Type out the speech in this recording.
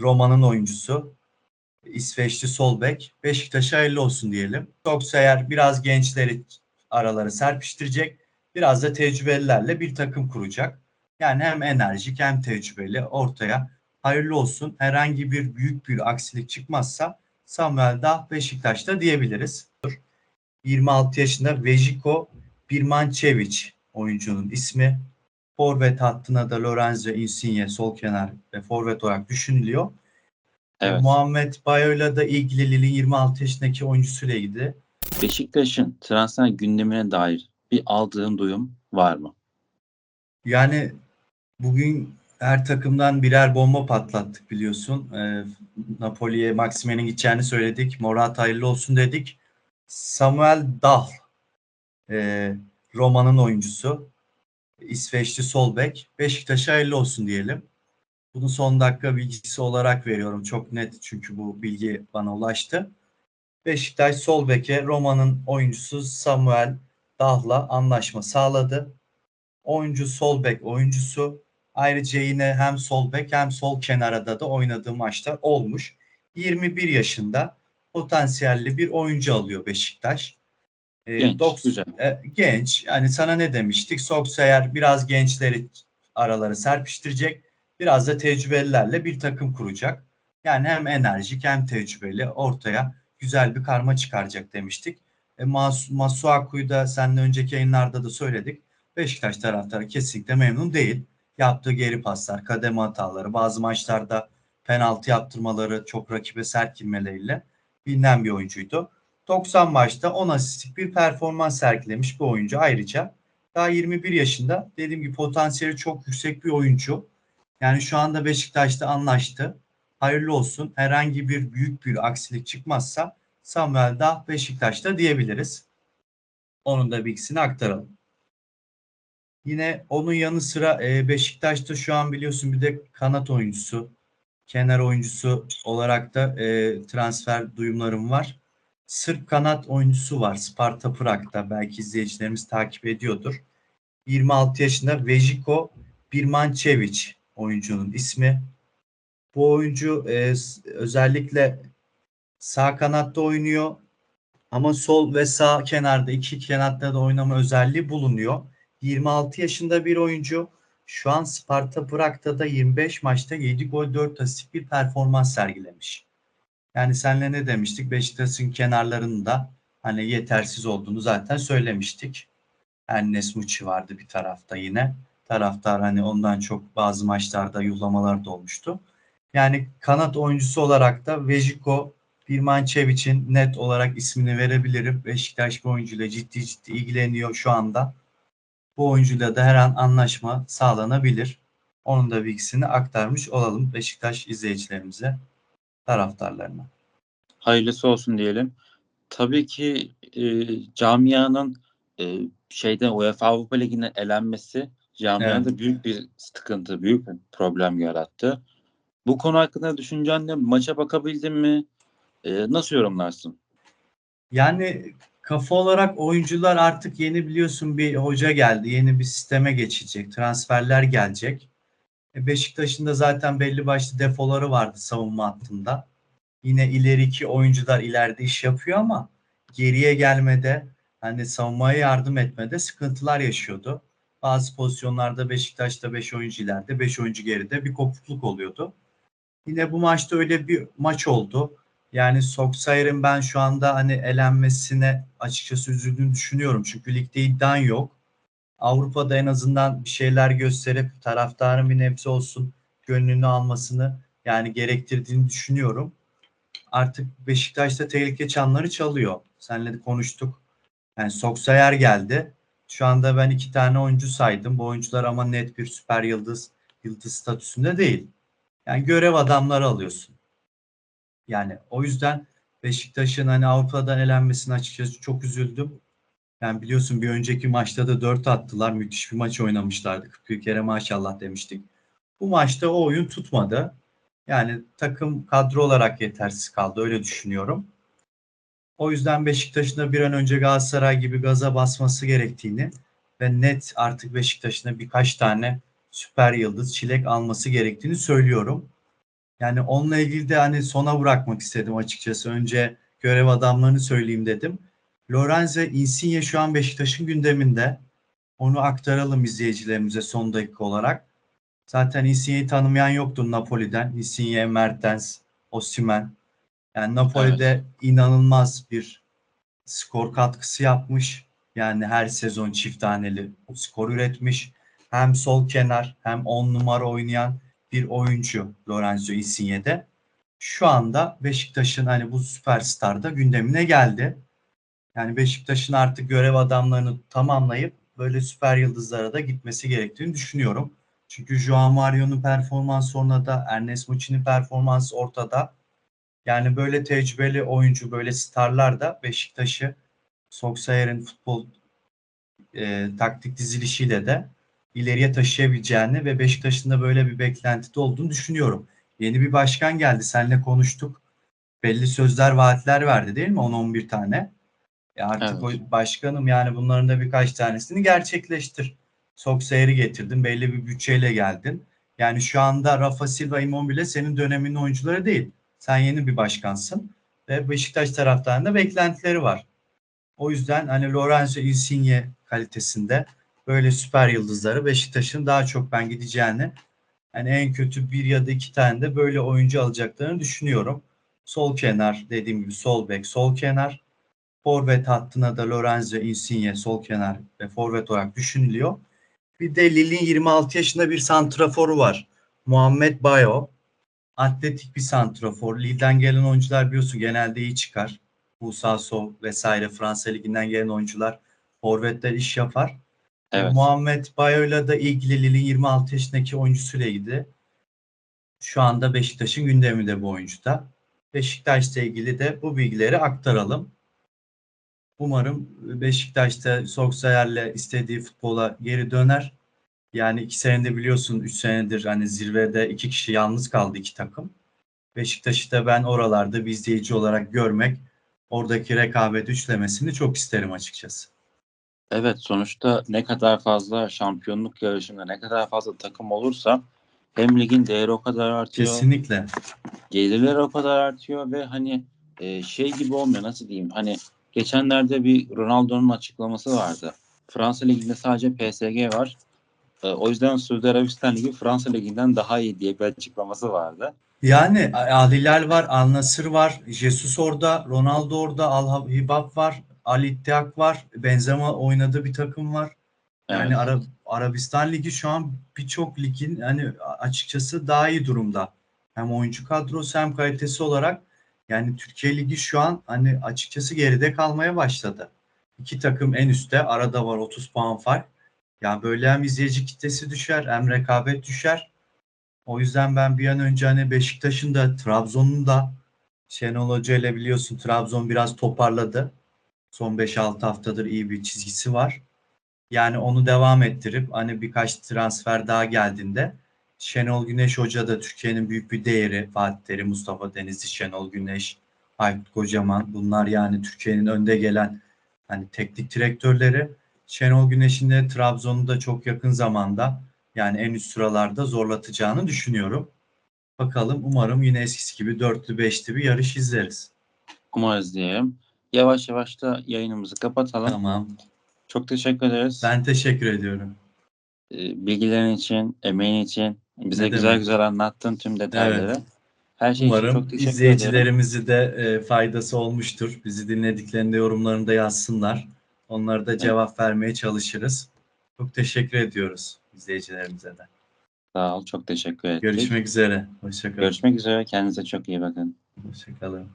Roma'nın oyuncusu. İsveçli sol bek. Beşiktaş'a hayırlı olsun diyelim. Yoksa eğer biraz gençleri araları serpiştirecek, biraz da tecrübelilerle bir takım kuracak. Yani hem enerjik hem tecrübeli ortaya hayırlı olsun. Herhangi bir büyük bir aksilik çıkmazsa Samuel Dah Beşiktaş'ta diyebiliriz. 26 yaşında Vejiko Birmançevic oyuncunun ismi. Forvet hattına da Lorenzo Insigne sol kenar ve forvet olarak düşünülüyor. Evet. Muhammed Bayo'yla da ilgili Lille'in 26 yaşındaki oyuncusuyla ilgili. Beşiktaş'ın transfer gündemine dair bir aldığın duyum var mı? Yani bugün her takımdan birer bomba patlattık biliyorsun. Ee, Napoli'ye Maxime'nin gideceğini söyledik. Morat hayırlı olsun dedik. Samuel Dahl e, Roma'nın oyuncusu. İsveçli sol bek. Beşiktaş'a hayırlı olsun diyelim. Bunu son dakika bilgisi olarak veriyorum. Çok net çünkü bu bilgi bana ulaştı. Beşiktaş sol beke Roma'nın oyuncusu Samuel Dahl'la anlaşma sağladı. Oyuncu sol bek oyuncusu. Ayrıca yine hem sol bek hem sol kenarada da oynadığı maçlar olmuş. 21 yaşında potansiyelli bir oyuncu alıyor Beşiktaş. Genç, e, genç. Yani sana ne demiştik? Solskjaer biraz gençleri araları serpiştirecek. Biraz da tecrübelilerle bir takım kuracak. Yani hem enerjik hem tecrübeli ortaya güzel bir karma çıkaracak demiştik. E, Mas Masuaku'yu da seninle önceki yayınlarda da söyledik. Beşiktaş taraftarı kesinlikle memnun değil. Yaptığı geri paslar, kademe hataları, bazı maçlarda penaltı yaptırmaları, çok rakibe sert girmeleriyle bilinen bir oyuncuydu. 90 maçta 10 asistlik bir performans sergilemiş bir oyuncu. Ayrıca daha 21 yaşında dediğim gibi potansiyeli çok yüksek bir oyuncu. Yani şu anda Beşiktaş'ta anlaştı. Hayırlı olsun. Herhangi bir büyük bir aksilik çıkmazsa Samuel da Beşiktaş'ta diyebiliriz. Onun da bilgisini aktaralım. Yine onun yanı sıra e, Beşiktaş'ta şu an biliyorsun bir de kanat oyuncusu, kenar oyuncusu olarak da e, transfer duyumlarım var. Sırp kanat oyuncusu var Sparta Prag'da. Belki izleyicilerimiz takip ediyordur. 26 yaşında Vejiko Birmançevic oyuncunun ismi. Bu oyuncu e, özellikle sağ kanatta oynuyor. Ama sol ve sağ kenarda iki kanatta da oynama özelliği bulunuyor. 26 yaşında bir oyuncu. Şu an Sparta Prag'da da 25 maçta 7 gol 4 asist bir performans sergilemiş. Yani senle ne demiştik? Beşiktaş'ın kenarlarında hani yetersiz olduğunu zaten söylemiştik. Ennes Muçi vardı bir tarafta yine. Taraftar hani ondan çok bazı maçlarda yuhlamalar da olmuştu. Yani kanat oyuncusu olarak da Vejiko Birmançevic'in net olarak ismini verebilirim. Beşiktaş bu oyuncuyla ciddi ciddi ilgileniyor şu anda. Bu oyuncuyla da her an anlaşma sağlanabilir. Onun da bilgisini aktarmış olalım Beşiktaş izleyicilerimize, taraftarlarına. Hayırlısı olsun diyelim. Tabii ki e, camianın e, şeyden UEFA Avrupa Ligi'nden elenmesi camiada büyük bir sıkıntı, büyük bir problem yarattı. Bu konu hakkında düşüncen ne? Maça bakabildin mi? E, nasıl yorumlarsın? Yani kafa olarak oyuncular artık yeni biliyorsun bir hoca geldi. Yeni bir sisteme geçecek. Transferler gelecek. E Beşiktaş'ın da zaten belli başlı defoları vardı savunma hattında. Yine ileriki oyuncular ileride iş yapıyor ama geriye gelmede hani savunmaya yardım etmede sıkıntılar yaşıyordu. Bazı pozisyonlarda Beşiktaş'ta 5 oyuncu ileride 5 oyuncu geride bir kopukluk oluyordu. Yine bu maçta öyle bir maç oldu. Yani Solskjaer'in ben şu anda hani elenmesine açıkçası üzüldüğünü düşünüyorum. Çünkü ligde iddian yok. Avrupa'da en azından bir şeyler gösterip taraftarın bir nebze olsun gönlünü almasını yani gerektirdiğini düşünüyorum. Artık Beşiktaş'ta tehlike çanları çalıyor. Seninle de konuştuk. Yani Solskjaer geldi. Şu anda ben iki tane oyuncu saydım. Bu oyuncular ama net bir süper yıldız yıldız statüsünde değil. Yani görev adamları alıyorsun. Yani o yüzden Beşiktaş'ın hani Avrupa'dan elenmesine açıkçası çok üzüldüm. Yani biliyorsun bir önceki maçta da 4 attılar. Müthiş bir maç oynamışlardı. 41 kere maşallah demiştik. Bu maçta o oyun tutmadı. Yani takım kadro olarak yetersiz kaldı. Öyle düşünüyorum. O yüzden Beşiktaş'ın da bir an önce Galatasaray gibi gaza basması gerektiğini ve net artık Beşiktaş'ın birkaç tane süper yıldız çilek alması gerektiğini söylüyorum. Yani onunla ilgili de hani sona bırakmak istedim açıkçası. Önce görev adamlarını söyleyeyim dedim. Lorenzo Insigne şu an Beşiktaş'ın gündeminde. Onu aktaralım izleyicilerimize son dakika olarak. Zaten Insigne'yi tanımayan yoktu Napoli'den. Insigne, Mertens, Osimhen. Yani Napoli'de inanılmaz bir skor katkısı yapmış. Yani her sezon çift taneli skor üretmiş. Hem sol kenar hem 10 numara oynayan bir oyuncu Lorenzo Insigne'de. Şu anda Beşiktaş'ın hani bu süperstar da gündemine geldi. Yani Beşiktaş'ın artık görev adamlarını tamamlayıp böyle süper yıldızlara da gitmesi gerektiğini düşünüyorum. Çünkü Joao Mario'nun performansı ortada, Ernest Muçi'nin performansı ortada. Yani böyle tecrübeli oyuncu, böyle starlar da Beşiktaş'ı Solskjaer'in futbol e, taktik dizilişiyle de ileriye taşıyabileceğini ve Beşiktaş'ın da böyle bir beklentide olduğunu düşünüyorum. Yeni bir başkan geldi. Seninle konuştuk. Belli sözler, vaatler verdi değil mi? 10-11 tane. E artık Evet. o başkanım yani bunların da birkaç tanesini gerçekleştir. Solskjaer'i getirdin. Belli bir bütçeyle geldin. Yani şu anda Rafa Silva, Immobile senin döneminin oyuncuları değil. Sen yeni bir başkansın. Ve Beşiktaş taraftarında beklentileri var. O yüzden hani Lorenzo Insigne kalitesinde böyle süper yıldızları Beşiktaş'ın daha çok ben gideceğini yani en kötü bir ya da iki tane de böyle oyuncu alacaklarını düşünüyorum. Sol kenar dediğim gibi sol bek, sol kenar. Forvet hattına da Lorenzo Insigne sol kenar ve forvet olarak düşünülüyor. Bir de Lille'in 26 yaşında bir santraforu var. Muhammed Bayo. Atletik bir santrafor. Lille'den gelen oyuncular biliyorsun genelde iyi çıkar. Musa Sow vesaire Fransa Ligi'nden gelen oyuncular forvetler iş yapar. Evet. Muhammed Bayo'yla da ilgili Lille'in 26 yaşındaki oyuncusuyla ilgili şu anda Beşiktaş'ın gündeminde bu oyuncu da. Beşiktaş'la ilgili de bu bilgileri aktaralım. Umarım Beşiktaş'ta Solskjaer'le istediği futbola geri döner. Yani iki senedir biliyorsun, üç senedir hani zirvede iki kişi yalnız kaldı iki takım. Beşiktaş'ı da ben oralarda bir izleyici olarak görmek, oradaki rekabet üçlemesini çok isterim açıkçası. Evet sonuçta ne kadar fazla şampiyonluk yarışında ne kadar fazla takım olursa hem ligin değeri o kadar artıyor. Kesinlikle. gelirler o kadar artıyor ve hani e, şey gibi olmuyor nasıl diyeyim hani geçenlerde bir Ronaldo'nun açıklaması vardı. Fransa Ligi'nde sadece PSG var. E, o yüzden Suudi Arabistan Ligi Fransa Ligi'nden daha iyi diye bir açıklaması vardı. Yani Al var, Al Nassr var, Jesus orada, Ronaldo orada, Al Hibab var, Al İttihat var, Benzema oynadığı bir takım var. Yani Evet. Ara- Arabistan Ligi şu an birçok ligin hani açıkçası daha iyi durumda. Hem oyuncu kadrosu hem kalitesi olarak yani Türkiye Ligi şu an hani açıkçası geride kalmaya başladı. İki takım en üstte arada var 30 puan fark. Ya böyle hem izleyici kitlesi düşer hem rekabet düşer. O yüzden ben bir an önce hani Beşiktaş'ın da Trabzon'un da Şenol Hoca ile biliyorsun Trabzon biraz toparladı. Son 5-6 haftadır iyi bir çizgisi var. Yani onu devam ettirip hani birkaç transfer daha geldiğinde Şenol Güneş Hoca da Türkiye'nin büyük bir değeri. Fatih Terim, Mustafa Denizli, Şenol Güneş, Aykut Kocaman. Bunlar yani Türkiye'nin önde gelen hani teknik direktörleri. Şenol Güneş'in de Trabzon'u da çok yakın zamanda yani en üst sıralarda zorlatacağını düşünüyorum. Bakalım umarım yine eskisi gibi dörtlü beşli bir yarış izleriz. Umarız diyelim. Yavaş yavaş da yayınımızı kapatalım. Tamam. Çok teşekkür ederiz. Ben teşekkür ediyorum. E, bilgilerin için, emeğin için bize Ne güzel demek. güzel anlattın tüm detayları. Evet. Her şey için Umarım çok teşekkür ederim. izleyicilerimizi de e, faydası olmuştur. Bizi dinlediklerinde yorumlarında yazsınlar. Onlara da cevap vermeye çalışırız. Çok teşekkür ediyoruz izleyicilerimize de. Sağ ol. Çok teşekkür ettik. Görüşmek üzere. Hoşçakalın. Görüşmek üzere. Kendinize çok iyi bakın. Hoşçakalın.